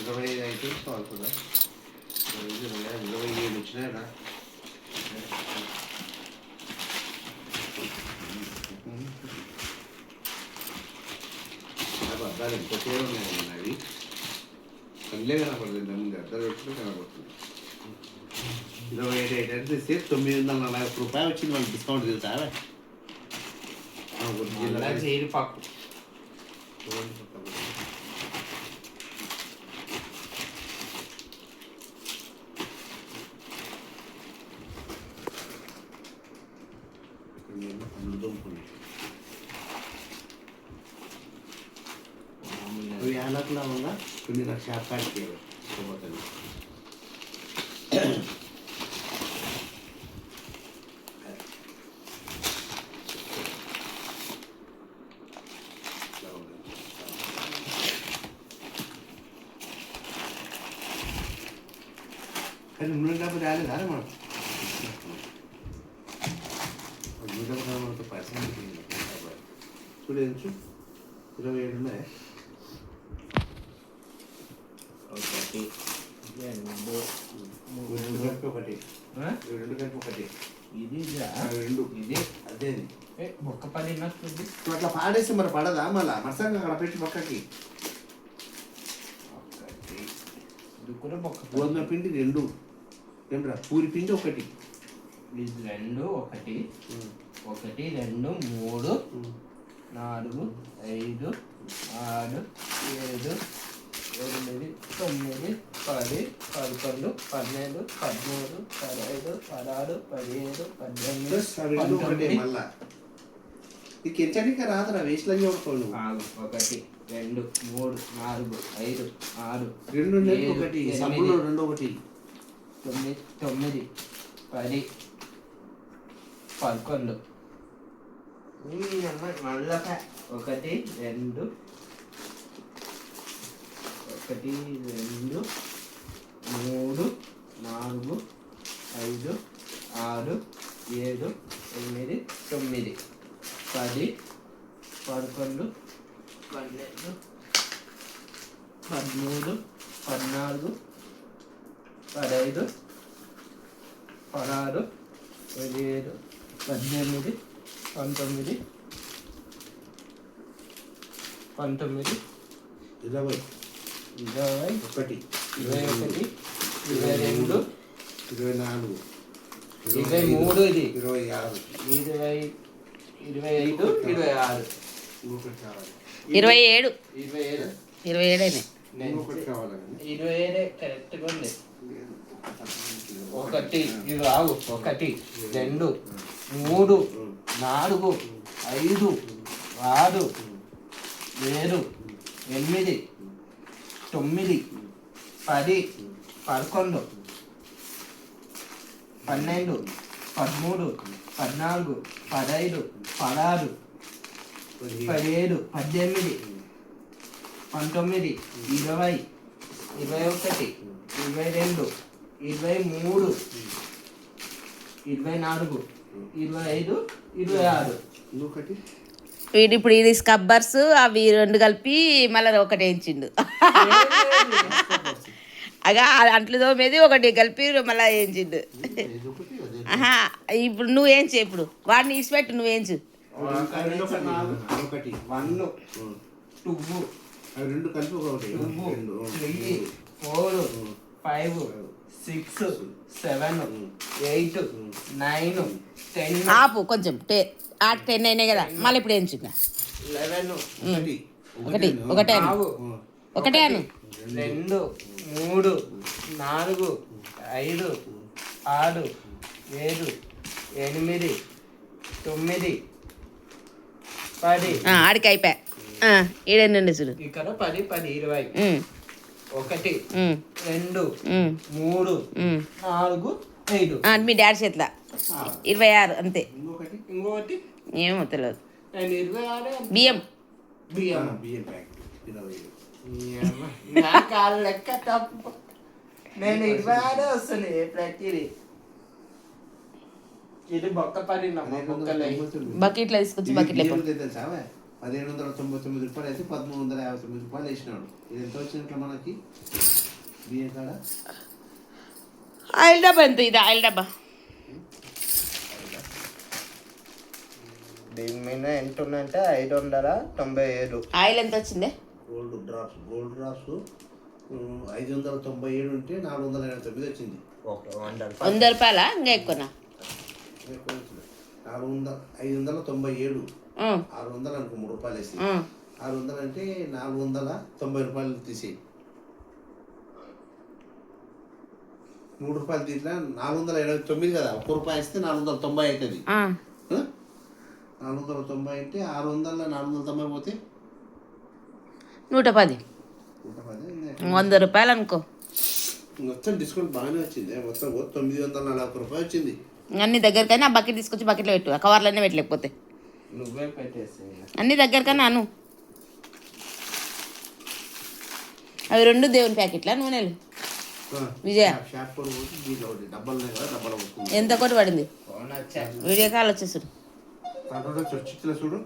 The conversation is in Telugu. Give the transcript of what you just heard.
ఇరవై ఐదు ఐటమ్స్ అవుతుందా ఇరవై ఐదు, ఇరవై ఆరు, ఇరవై ఏడు వచ్చినాయరా అద్దాలు ఎంత పేరు ఉన్నాయి అవి కళ్ళే కనపడలేదు దాని ముందు అద్దాలు పెట్టుకుని కనపడుతుంది ఇరవై ఐదు ఐటమ్స్ ఇస్తే తొమ్మిది వందల నలభై ఒక్క రూపాయలు వచ్చింది మనకి డిస్కౌంట్ తెలుసా ఆ, యాలకులా వల్ల కొన్ని లక్ష కాడికి పోతుంది కానీ నూనె డబ్బు రాలేదా మనం? నూనె డబ్బు మనతో పర్సెంట్ చూడచ్చు ఇరవై ఏడు ఉన్నాయి. ఒకటి. రెండు కలిపి ఒకటి? రెండు కలిపి ఒకటి. ఇది రెండు. ఇది? అదే అట్లా పాడేసి మరి పడదా? మళ్ళా మరసంగా అక్కడ పెట్టి పక్కకి గోధుమ పిండి రెండు. ఏమ్రా పూరి పిండి ఒకటి. ఇది రెండు ఒకటి. ఒకటి రెండు మూడు. నాలుగు ఐదు ఆరు ఏడు ఎనిమిది తొమ్మిది పది పదకొండు పన్నెండు పదమూడు పదహైదు పదహారు పదిహేడు పద్దెనిమిది నీకు ఎంచడానికి రాదురా వేస్ట్లో ఆరు ఒకటి రెండు మూడు నాలుగు ఐదు ఆరు రెండు ఒకటి రెండు ఒకటి. తొమ్మిది తొమ్మిది పది పదకొండు. మళ్ళా ఒకటి రెండు ఒకటి రెండు మూడు నాలుగు ఐదు ఆరు ఏడు ఎనిమిది తొమ్మిది. పది పదకొండు పన్నెండు పదమూడు పద్నాలుగు పదహైదు పదహారు పదిహేడు పద్దెనిమిది పంతొమ్మిది పంతొమ్మిది. ఇరవై. ఇరవై ఒకటి. ఇరవై ఒకటి ఇరవై రెండు ఇరవై నాలుగు ఇరవై మూడు ఇది. ఇరవై ఆరు ఇరవై ఇరవై ఐదు ఇరవై ఆరు. ఇరవై ఏడు. ఇరవై ఏడు. ఇరవై ఏడు అయినాయి. ఇంకొకటి కావాలండి ఇరవై ఏడే కరెక్ట్గా ఉంది. ఒకటి ఇది రావు ఒకటి రెండు మూడు నాలుగు ఐదు ఆరు ఏడు ఎనిమిది తొమ్మిది పది పదకొండు పన్నెండు పదమూడు పద్నాలుగు పదహైదు పదహారు పదిహేడు పద్దెనిమిది పంతొమ్మిది ఇరవై ఇరవై ఒకటి ఇరవై రెండు ఇరవై మూడు ఇరవై నాలుగు ఇరవై ఐదు ఇరవై ఆరు. ఇంకొకటి? వీడు ఇప్పుడు ఇది స్కబ్బర్స్ అవి రెండు కలిపి మళ్ళీ ఒకటి వేయించిండు. అగా అంట్లు తోమేది ఒకటి కలిపి మళ్ళీ వేయించిండు. ఇప్పుడు నువ్వు ఏంచు ఇప్పుడు. వాడిని ఇచ్చిపెట్టు నువ్వు ఒకటి వన్. టూ రెండు కలిపి ఒకటి. Four five six seven eight nine ten. ఆపు కొంచెం టే. ఆ టెన్ అయినాయి కదా మళ్ళీ ఇప్పుడు ఇంకా. లెవెన్ ఒకటి. ఒకటి ఒకటే అను. రెండు మూడు నాలుగు ఐదు ఆరు ఏడు ఎనిమిది తొమ్మిది పది. ఆ, ఆడికి అయిపోయా. ఆ, ఈడెన్నండి చూడు. ఇక్కడ పది పది ఇరవై. ఒకటి రెండు మూడు. నాలుగు ఐదు. ఆ, మీ డాడీ చేతిలో. ఇరవై ఆరు అంతే. ఇంకొకటి ఇంకొకటి. ఏమో తెలియదు బియ్యం. బియ్యం. లెక్క తప్పు. నేను ఇరవై ఆరు వస్తున్నాయి ప్రతిది ఇది? బొక్క పడిన. బకెట్లో తీసుకొచ్చి బకెట్లో? పదిహేడు వందల తొంభై తొమ్మిది రూపాయలు అయితే పదమూడు వందల యాభై తొమ్మిది రూపాయలు వేసినాడు. ఇది ఎంత వచ్చినట్లు మనకి? బియ్యం కాడ? ఆయిల్ డబ్బా ఎంత ఇది? ఆయిల్ డబ్బా. దీని మీద ఎంత ఉందంటే ఐదు వందల తొంభై ఏడు. ఆయిల్ ఎంత వచ్చిందే? గోల్డ్ డ్రాప్స్ గోల్డ్ డ్రాప్స్ ఐదు వందల తొంభై ఏడు ఉంటే నాలుగు వందల ఎనభై తొమ్మిది వచ్చింది. వంద రూపాయల. ఇంకా ఎక్కువనా. నాలుగు వందల ఐదు వందల తొంభై ఏడు. ఆరు వందలు అనుకో మూడు రూపాయలు వేసి. ఆరు వందలు అంటే నాలుగు వందల తొంభై రూపాయలు తీసేయి. మూడు రూపాయలు తీసినా నాలుగు వందల ఎనభై తొమ్మిది కదా ఒక్క రూపాయి ఇస్తే నాలుగు వందల తొంభై అవుతుంది? నాలుగు వందల తొంభై అంటే ఆరు వందల నాలుగు వందల తొంభై పోతే? నూట పది నూట పది ఇంకా వంద రూపాయలు అనుకో. మొత్తం డిస్కౌంట్ బాగానే వచ్చింది. మొత్తం తొమ్మిది వందల నలభై ఒక్క రూపాయి వచ్చింది. అన్ని దగ్గరకైనా ఆ బకెట్ తీసుకొచ్చి బకెట్లో పెట్టు. ఆ కవర్లన్నీ పెట్టలేకపోతే. నువ్వే పెట్టేసి అన్ని దగ్గరకైనా అను. అవి రెండు దేవుని ప్యాకెట్లా? నూనెలు. విజయ. ఒకటి. ఎంత కొట్టి పడింది? వీడియో కాల్ వచ్చేసాడు దాంట్లో చూడు చిచ్చులో చూడు